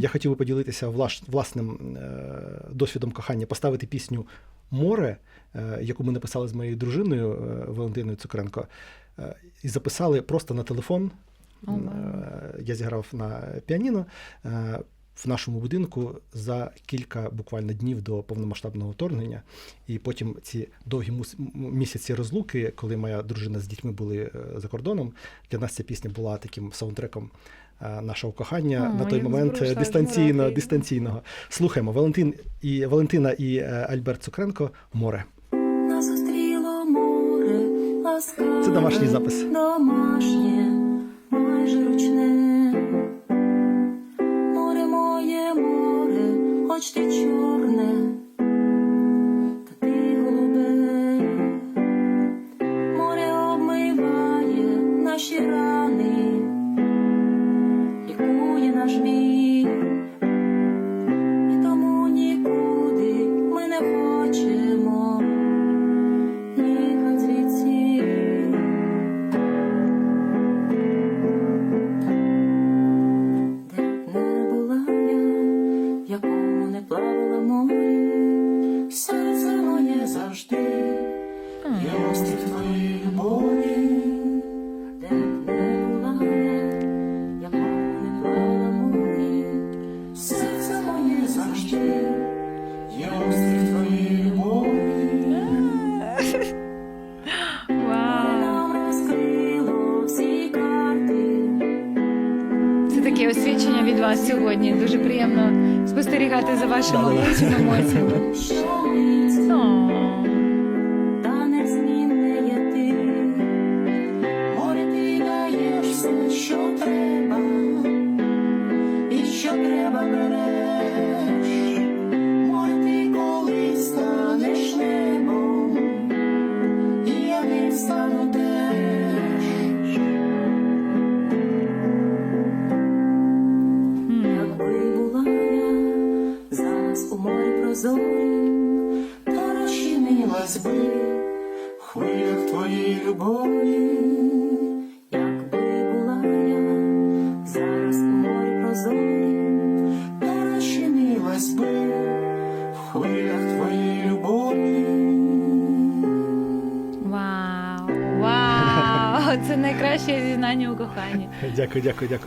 Я хотів би поділитися власним е, досвідом кохання, поставити пісню Море, е, яку ми написали з моєю дружиною е, Валентиною Цукренко, і записали просто на телефон. Oh Я зіграв на піаніно в нашому будинку за кілька буквально днів до повномасштабного вторгнення. І потім ці довгі мус- місяці розлуки, коли моя дружина з дітьми були е, за кордоном, для нас ця пісня була таким саундтреком е, нашого кохання О, на той момент е, дистанційно, дистанційного. Слухаємо Валентин і Валентина і е, Альберт Цукренко море. Нас зустріло море, ласкаве, Це домашній запис. Домашнє, рани, лікує наш біль. І тому нікуди ми не хочемо їхать звідси. Де не була я, в якому не плавала море, серце моє завжди, є таке освідчення від вас сьогодні. Дуже приємно спостерігати за вашими емоціями. емоціями. О, та незмінне є ти. Море ти даєш все, що треба, і що треба береш. Море ти колись станеш небом, і я не стану теж. Морі прозорім, то розчинилась би в хвилях твоєї любові. Якби була я зараз у морі прозорім, то розчинилась би в хвилях твоєї любові. вау! Вау! Це найкраще зізнання у коханні. Дякую, дякую, дякую.